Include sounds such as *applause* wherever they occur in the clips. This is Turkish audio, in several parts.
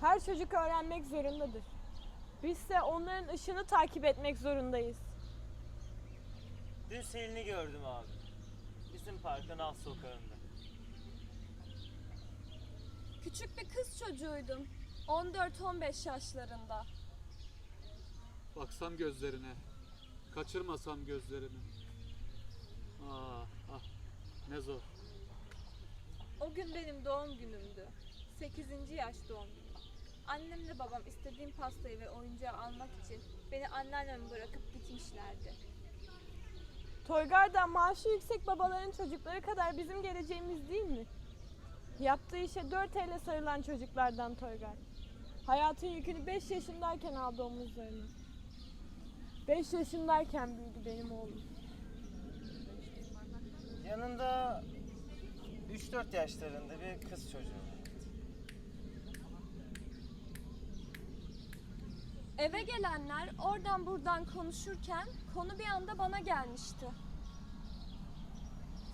Her çocuk öğrenmek zorundadır. Bizse onların ışını takip etmek zorundayız. Dün Selin'i gördüm abi. Bizim parkın alt sokağında. Küçük bir kız çocuğuydum. 14-15 yaşlarında. Baksam gözlerine, kaçırmasam gözlerini. Ah ah ne zor. O gün benim doğum günümdü. 8. yaş doğum günüm. Annemle babam istediğim pastayı ve oyuncağı almak için beni anneanneme bırakıp gitmişlerdi. Toygar da maaşı yüksek babaların çocukları kadar bizim geleceğimiz değil mi? Yaptığı işe dört elle sarılan çocuklardan Toygar. Hayatın yükünü 5 yaşındayken aldı omuzlarına. 5 yaşındayken büyüdü benim oğlum. Yanında 3-4 yaşlarında bir kız çocuğu. Eve gelenler oradan buradan konuşurken konu bir anda bana gelmişti.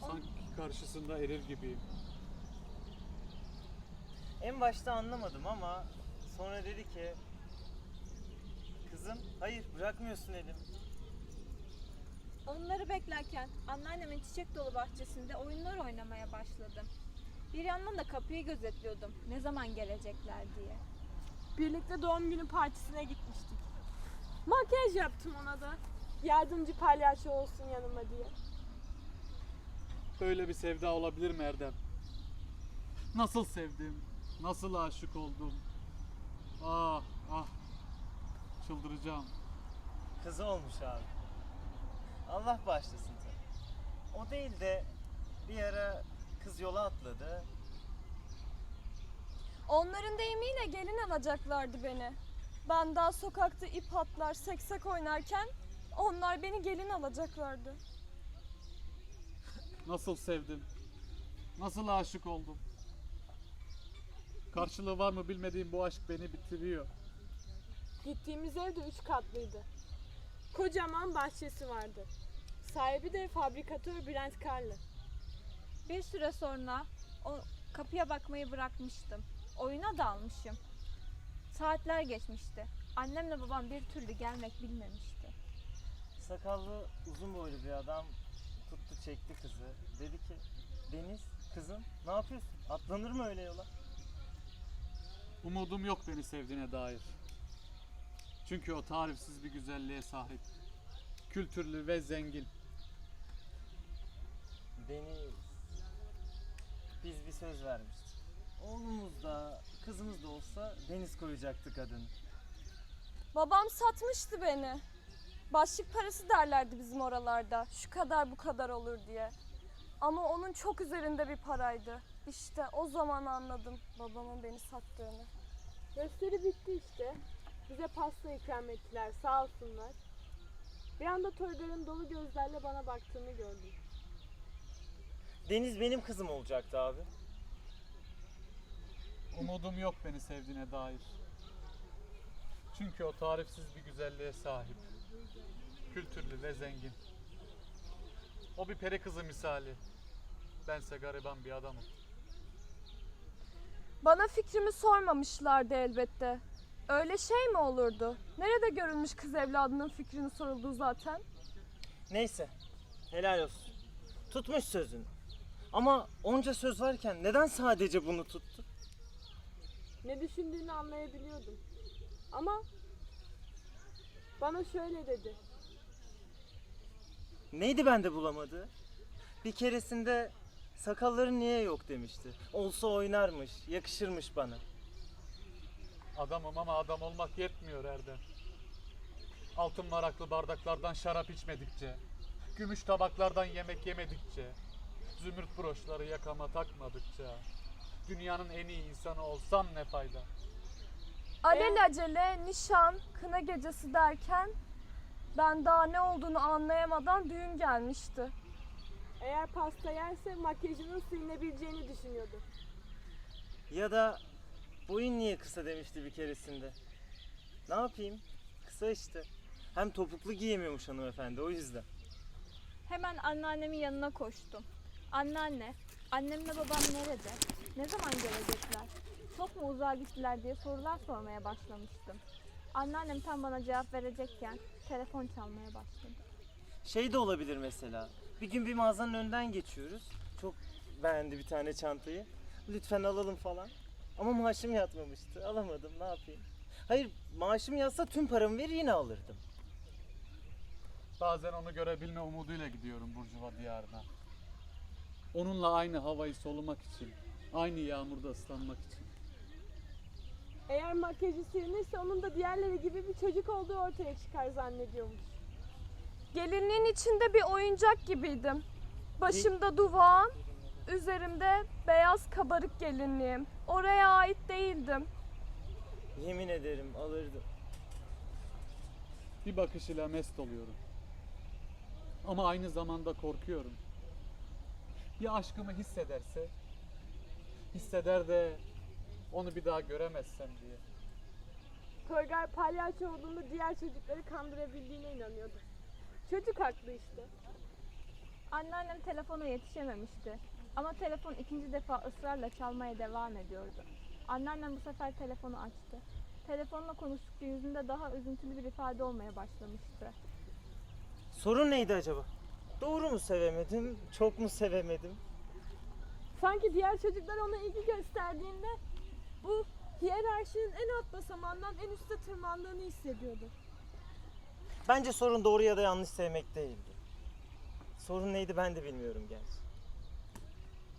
Sanki karşısında erir gibiyim. En başta anlamadım ama sonra dedi ki Kızım hayır bırakmıyorsun elimi. Onları beklerken anneannemin çiçek dolu bahçesinde oyunlar oynamaya başladım. Bir yandan da kapıyı gözetliyordum. Ne zaman gelecekler diye. Birlikte doğum günü partisine gitmiştik. Makyaj yaptım ona da. Yardımcı palyaço olsun yanıma diye. Böyle bir sevda olabilir mi Erdem? Nasıl sevdim, nasıl aşık oldum. Ah ah, çıldıracağım. Kızı olmuş abi. Allah bağışlasın tabii. O değil de bir ara kız yola atladı. Onların deyimiyle gelin alacaklardı beni. Ben daha sokakta ip atlar, seksek oynarken onlar beni gelin alacaklardı. Nasıl sevdim, nasıl aşık oldum. Karşılığı var mı bilmediğim bu aşk beni bitiriyor. Gittiğimiz ev de üç katlıydı. Kocaman bahçesi vardı. Sahibi de fabrikatör Bülent Karlı. Bir süre sonra o kapıya bakmayı bırakmıştım. Oyuna dalmışım. Saatler geçmişti. Annemle babam bir türlü gelmek bilmemişti. Sakallı uzun boylu bir adam tuttu çekti kızı. Dedi ki Deniz kızım ne yapıyorsun? Atlanır mı öyle yola? Umudum yok beni sevdiğine dair. Çünkü o tarifsiz bir güzelliğe sahip. Kültürlü ve zengin. Deniz. Biz bir söz vermiştik. Oğlumuz da kızımız da olsa Deniz koyacaktık adını. Babam satmıştı beni. Başlık parası derlerdi bizim oralarda. Şu kadar bu kadar olur diye. Ama onun çok üzerinde bir paraydı. İşte o zaman anladım babamın beni sattığını. Gösteri bitti işte. Bize pasta ikram ettiler sağ olsunlar. Bir anda Toygar'ın dolu gözlerle bana baktığını gördüm. Deniz benim kızım olacaktı abi. Umudum yok beni sevdiğine dair. Çünkü o tarifsiz bir güzelliğe sahip. Kültürlü ve zengin. O bir peri kızı misali. Bense gariban bir adamım. Bana fikrimi sormamışlardı elbette. Öyle şey mi olurdu? Nerede görülmüş kız evladının fikrinin sorulduğu zaten? Neyse. Helal olsun. Tutmuş sözünü. Ama onca söz varken neden sadece bunu tuttu? Ne düşündüğünü anlayabiliyordum. Ama bana şöyle dedi. Neydi bende bulamadığı? Bir keresinde sakalları niye yok demişti. Olsa oynarmış, yakışırmış bana. Adamım ama adam olmak yetmiyor Erdem. Altın varaklı bardaklardan şarap içmedikçe, gümüş tabaklardan yemek yemedikçe, zümrüt broşları yakama takmadıkça, dünyanın en iyi insanı olsam ne fayda? Alelacele nişan, kına gecesi derken ben daha ne olduğunu anlayamadan düğün gelmişti. Eğer pasta yerse makyajının silinebileceğini düşünüyordu. Ya da boyun niye kısa demişti bir keresinde. Ne yapayım? Kısa işte. Hem topuklu giyemiyormuş hanımefendi o yüzden. Hemen anneannemin yanına koştum. Anneanne, annemle babam nerede? Ne zaman gelecekler? Çok mu uzağa gittiler diye sorular sormaya başlamıştım. Anneannem tam bana cevap verecekken telefon çalmaya başladı. Şey de olabilir mesela. Bir gün bir mağazanın önünden geçiyoruz. Çok beğendi bir tane çantayı. Lütfen alalım falan. Ama maaşım yatmamıştı. Alamadım ne yapayım. Hayır maaşım yatsa tüm paramı verir yine alırdım. Bazen onu görebilme umuduyla gidiyorum Burcuva diyarına. Onunla aynı havayı solumak için, aynı yağmurda ıslanmak için. Eğer makyajı silinirse onun da diğerleri gibi bir çocuk olduğu ortaya çıkar zannediyormuş. Gelinliğin içinde bir oyuncak gibiydim. Başımda duvağım, üzerimde beyaz kabarık gelinliğim. Oraya ait değildim. Yemin ederim alırdım. Bir bakışıyla mest oluyorum. Ama aynı zamanda korkuyorum. Ya aşkımı hissederse? Hisseder de onu bir daha göremezsem diye. Toygar palyaço olduğunda diğer çocukları kandırabildiğine inanıyordu. Çocuk haklı işte. Anneannem telefona yetişememişti. Ama telefon ikinci defa ısrarla çalmaya devam ediyordu. Anneannem bu sefer telefonu açtı. Telefonla konuştukça yüzünde daha üzüntülü bir ifade olmaya başlamıştı. Sorun neydi acaba? Doğru mu sevemedim? Çok mu sevemedim? Sanki diğer çocuklar ona ilgi gösterdiğinde bu hiyerarşinin en alt basamağından en üste tırmandığını hissediyordu. Bence sorun doğru ya da yanlış sevmek değildi. Sorun neydi ben de bilmiyorum gerçi.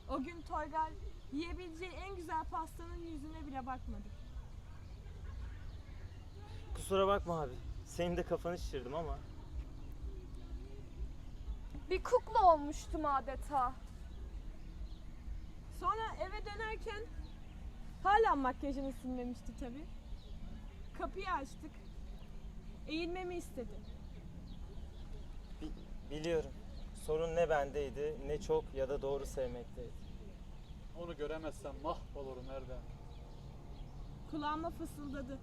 O gün Toygar yiyebileceği en güzel pastanın yüzüne bile bakmadı. Kusura bakma abi. Senin de kafanı şişirdim ama. Bir kukla olmuştum adeta. Sonra eve dönerken hala makyajını silmemişti tabii. Kapıyı açtık. Eğilmemi istedi. Bi- biliyorum. Sorun ne bendeydi, ne çok ya da doğru sevmekteydi. Onu göremezsem mahvolurum Erdem. Kulağıma fısıldadı.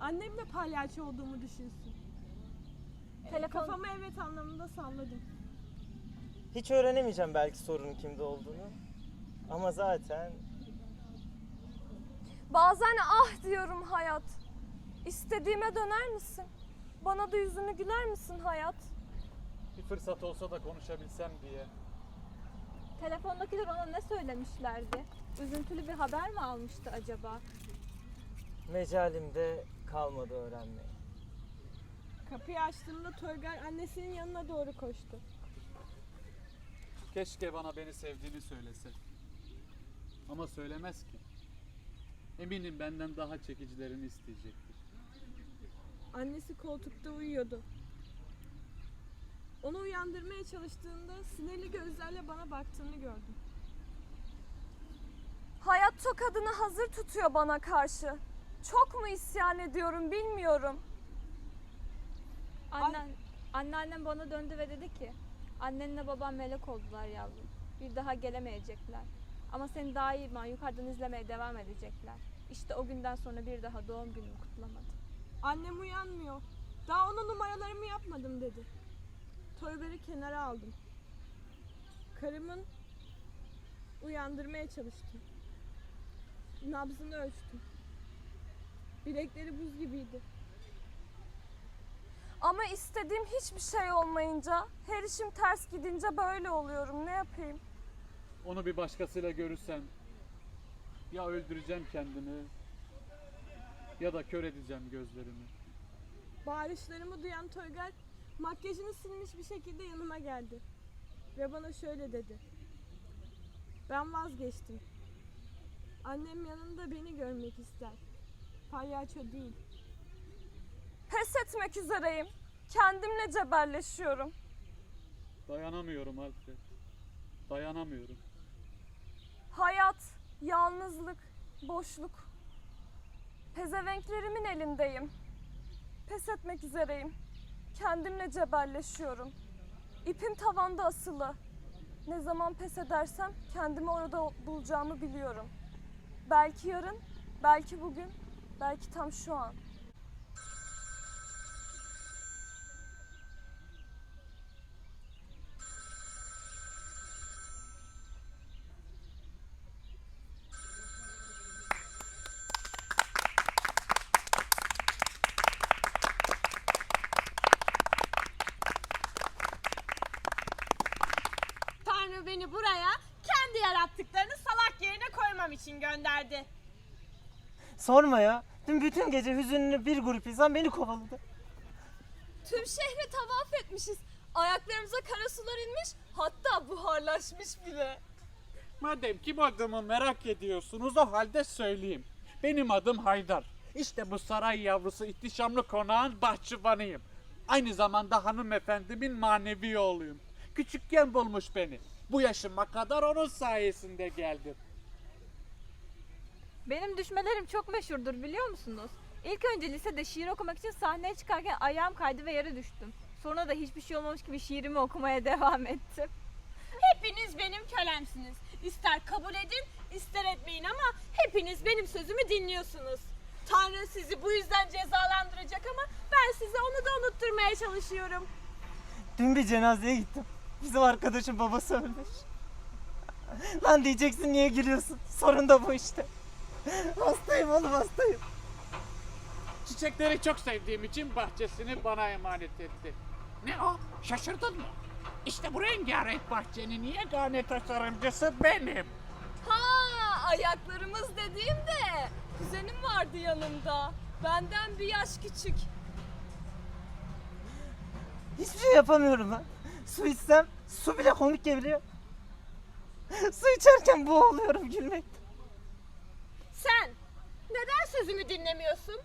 Annem de palyaço olduğumu düşünsün. Telefon- Kafamı evet anlamında salladım. Hiç öğrenemeyeceğim belki sorunun kimde olduğunu. Ama zaten Bazen ah diyorum hayat. İstediğime döner misin? Bana da yüzünü güler misin hayat? Bir fırsat olsa da konuşabilsem diye. Telefondakiler ona ne söylemişlerdi? Üzüntülü bir haber mi almıştı acaba? mecalimde kalmadı öğrenmeye. Kapıyı açtığımda Toygar annesinin yanına doğru koştu. Keşke bana beni sevdiğini söylese. Ama söylemez ki. Eminim benden daha çekicilerini isteyecektir. Annesi koltukta uyuyordu. Onu uyandırmaya çalıştığında sinirli gözlerle bana baktığını gördüm. Hayat tokadını hazır tutuyor bana karşı. Çok mu isyan ediyorum bilmiyorum. Annen, anneannem bana döndü ve dedi ki annenle babam melek oldular yavrum. Bir daha gelemeyecekler. Ama seni daima yukarıdan izlemeye devam edecekler. İşte o günden sonra bir daha doğum günümü kutlamadım. Annem uyanmıyor. Daha ona numaralarımı yapmadım dedi. Toygar'ı kenara aldım. Karımın uyandırmaya çalıştım. Nabzını ölçtüm. Bilekleri buz gibiydi. Ama istediğim hiçbir şey olmayınca, her işim ters gidince böyle oluyorum. Ne yapayım? Onu bir başkasıyla görürsem ya öldüreceğim kendimi ya da kör edeceğim gözlerimi. Bağırışlarımı duyan Toygar makyajını silmiş bir şekilde yanıma geldi. Ve bana şöyle dedi. Ben vazgeçtim. Annem yanında beni görmek ister. Palyaço değil. Pes etmek üzereyim. Kendimle cebelleşiyorum. Dayanamıyorum Alfred. Dayanamıyorum. Hayat, yalnızlık, boşluk. Pezevenklerimin elindeyim. Pes etmek üzereyim. Kendimle cebelleşiyorum. İpim tavanda asılı. Ne zaman pes edersem kendimi orada bulacağımı biliyorum. Belki yarın, belki bugün, belki tam şu an. İçin gönderdi. Sorma ya. Dün bütün gece hüzünlü bir grup insan beni kovaladı. Tüm şehri tavaf etmişiz. Ayaklarımıza kara sular inmiş, hatta buharlaşmış bile. Madem kim olduğumu merak ediyorsunuz o halde söyleyeyim. Benim adım Haydar. İşte bu saray yavrusu ihtişamlı konağın bahçıvanıyım. Aynı zamanda hanımefendimin manevi oğluyum. Küçükken bulmuş beni. Bu yaşıma kadar onun sayesinde geldim. Benim düşmelerim çok meşhurdur biliyor musunuz? İlk önce lisede şiir okumak için sahneye çıkarken ayağım kaydı ve yere düştüm. Sonra da hiçbir şey olmamış gibi şiirimi okumaya *laughs* devam ettim. Hepiniz benim kölemsiniz. İster kabul edin, ister etmeyin ama hepiniz benim sözümü dinliyorsunuz. Tanrı sizi bu yüzden cezalandıracak ama ben size onu da unutturmaya çalışıyorum. Dün bir cenazeye gittim. Bizim arkadaşın babası ölmüş. Lan diyeceksin niye gülüyorsun? Sorun da bu işte. Hastayım oğlum hastayım. Çiçekleri çok sevdiğim için bahçesini bana emanet etti. Ne o? Şaşırdın mı? İşte bu rengarenk bahçenin yegane tasarımcısı benim. Ha, ayaklarımız dediğimde kuzenim vardı yanımda. Benden bir yaş küçük. Hiçbir şey yapamıyorum lan. Su içsem su bile komik geliyor. Su içerken boğuluyorum gülmekten. Sen neden sözümü dinlemiyorsun?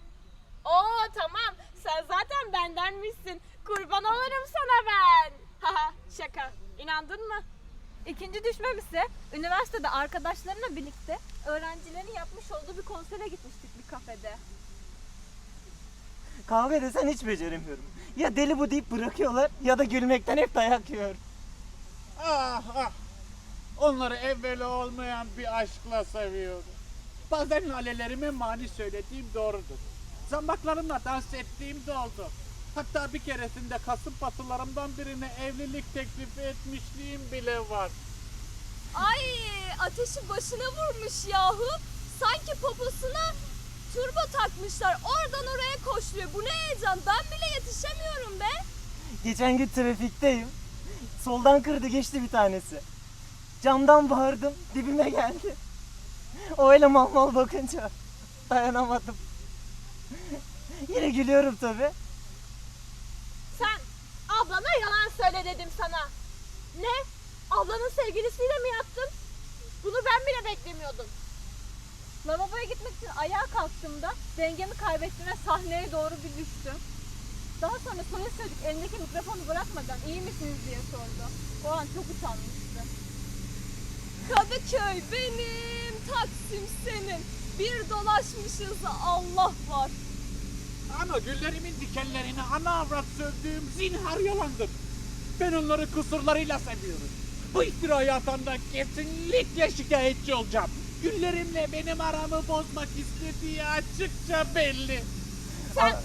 Oo tamam sen zaten bendenmişsin. Kurban olurum sana ben. *laughs* Haha şaka. İnandın mı? İkinci düşmem ise üniversitede arkadaşlarımla birlikte öğrencilerin yapmış olduğu bir konsere gitmiştik bir kafede. Kahve desen hiç beceremiyorum. Ya deli bu deyip bırakıyorlar ya da gülmekten hep dayak yiyorum. Ah ah. Onları evveli olmayan bir aşkla seviyorum. Bazen lalelerime mani söylediğim doğrudur. Zambaklarımla dans ettiğim de oldu. Hatta bir keresinde kasım patılarımdan birine evlilik teklifi etmişliğim bile var. Ay ateşi başına vurmuş yahu. Sanki poposuna turbo takmışlar. Oradan oraya koşuyor. Bu ne heyecan. Ben bile yetişemiyorum be. Geçen gün trafikteyim. Soldan kırdı geçti bir tanesi. Camdan bağırdım dibime geldi. O öyle mal mal bakınca dayanamadım. Yine gülüyorum tabi. Sen ablana yalan söyle dedim sana. Ne? Ablanın sevgilisiyle mi yattın? Bunu ben bile beklemiyordum. Lavaboya gitmek için ayağa kalktığımda dengemi kaybettim ve sahneye doğru bir düştüm. Daha sonra polis çocuk elindeki mikrofonu bırakmadan iyi misiniz diye sordu. O an çok utanmıştı. Kadıköy benim, Taksim senin. Bir dolaşmışız Allah var. Ama güllerimin dikenlerini ana avrat sövdüğüm zinhar yalandır. Ben onları kusurlarıyla seviyorum. Bu iftirayı atandan kesinlikle şikayetçi olacağım. Güllerimle benim aramı bozmak istediği açıkça belli. Sen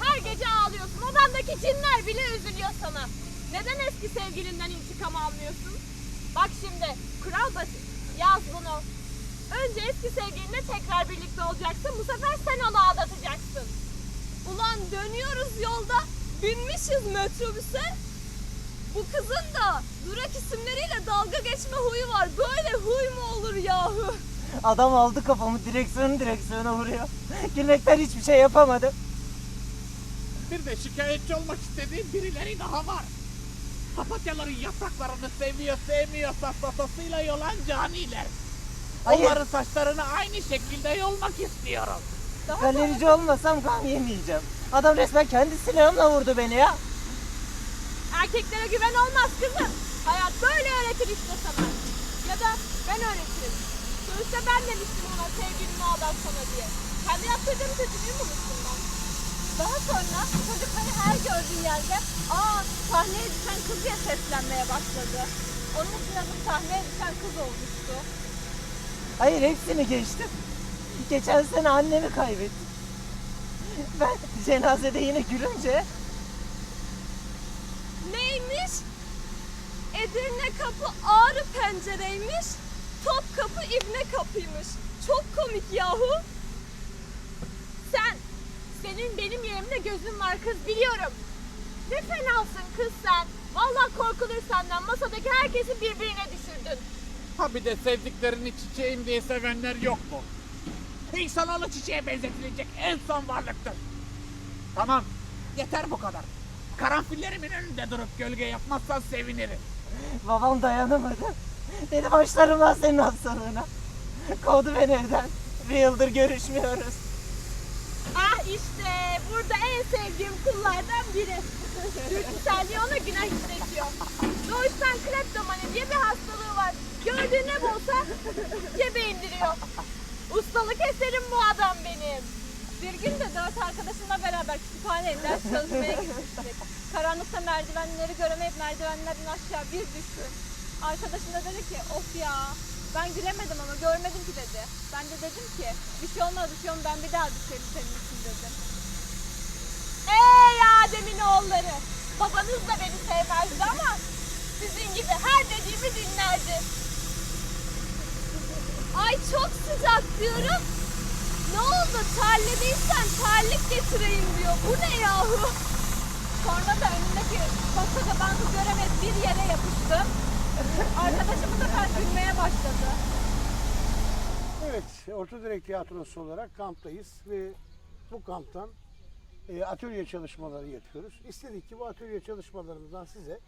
her gece ağlıyorsun. Odandaki cinler bile üzülüyor sana. Neden eski sevgilinden intikam almıyorsun? Bak şimdi kural basit. Yaz bunu. Önce eski sevgilinle tekrar birlikte olacaksın. Bu sefer sen onu aldatacaksın. Ulan dönüyoruz yolda, binmişiz metrobüse. Bu kızın da durak isimleriyle dalga geçme huyu var. Böyle huy mu olur yahu? Adam aldı kafamı direksiyonu direksiyona vuruyor. *laughs* Gülmekten hiçbir şey yapamadım. Bir de şikayetçi olmak istediğim birileri daha var. Papatyaların yapraklarını seviyor sevmiyor safsatasıyla yolan caniler. Hayır. Onların saçlarını aynı şekilde yolmak istiyorum. Galerici olmasam gam yemeyeceğim. Adam resmen kendi silahımla vurdu beni ya. Erkeklere güven olmaz kızım. Hayat böyle öğretir işte sana. Ya da ben öğretirim. Sonuçta ben demiştim ona sevgilini aldatsana diye. Kendi yaptırdığım mü unuttum ben? Daha sonra çocuk beni her gördüğü yerde aa sahneye düşen kız diye seslenmeye başladı. Onun için adım sahneye düşen kız olmuştu. Hayır hepsini geçtim. Geçen sene annemi kaybettim. Ben cenazede yine gülünce Neymiş? Edirne kapı ağrı pencereymiş. Top kapı ibne kapıymış. Çok komik yahu. Sen, senin benim yerimde gözün var kız biliyorum. Ne fenasın kız sen. Vallahi korkulur senden. Masadaki herkesi birbirine düşürdün. Ha bir de sevdiklerini çiçeğim diye sevenler yok mu? İnsanoğlu çiçeğe benzetilecek en son varlıktır. Tamam, yeter bu kadar. Karanfillerimin önünde durup gölge yapmazsan sevinirim. Babam dayanamadı. Dedi başlarım lan senin hastalığına. Kovdu beni evden. Bir yıldır görüşmüyoruz. Ah işte burada en sevdiğim kullardan biri. Dürtüselliği ona günah işletiyor. Doğuştan kleptomani diye bir hastalığı var. Gördüğü ne bulsa cebe indiriyor. Ustalık eserim bu adam benim. Bir gün de dört arkadaşımla beraber kütüphaneye ders çalışmaya gitmiştik. Karanlıkta merdivenleri göremeyip merdivenlerden aşağı bir düştüm. Arkadaşım da dedi ki of ya ben gülemedim ama görmedim ki dedi. Ben de dedim ki bir şey olmaz olmaz ben bir daha düşerim senin için dedim. Ey Adem'in oğulları! Babanız da beni sevmezdi ama sizin gibi her dediğimi dinlerdi. Ay çok sıcak diyorum. Ne oldu terlediysen terlik getireyim diyor. Bu ne yahu? Sonra da önündeki koskoca bankı göremez bir yere yapıştım. *laughs* Arkadaşım bu sefer gülmeye başladı. Evet, Orta Direk Tiyatrosu olarak kamptayız ve bu kamptan e, atölye çalışmaları yapıyoruz. İstedik ki bu atölye çalışmalarımızdan size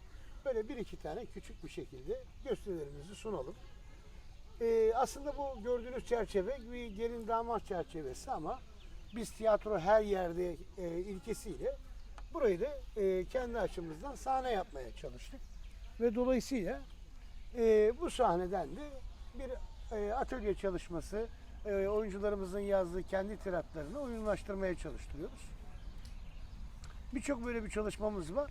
böyle bir iki tane küçük bir şekilde gösterilerimizi sunalım. E, aslında bu gördüğünüz çerçeve bir gelin damat çerçevesi ama biz tiyatro her yerde e, ilkesiyle burayı da e, kendi açımızdan sahne yapmaya çalıştık. Ve dolayısıyla e, bu sahneden de bir e, atölye çalışması, e, oyuncularımızın yazdığı kendi tiratlarını oyunlaştırmaya çalıştırıyoruz. Birçok böyle bir çalışmamız var.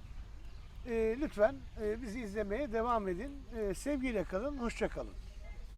E, lütfen e, bizi izlemeye devam edin. E, sevgiyle kalın, hoşça kalın.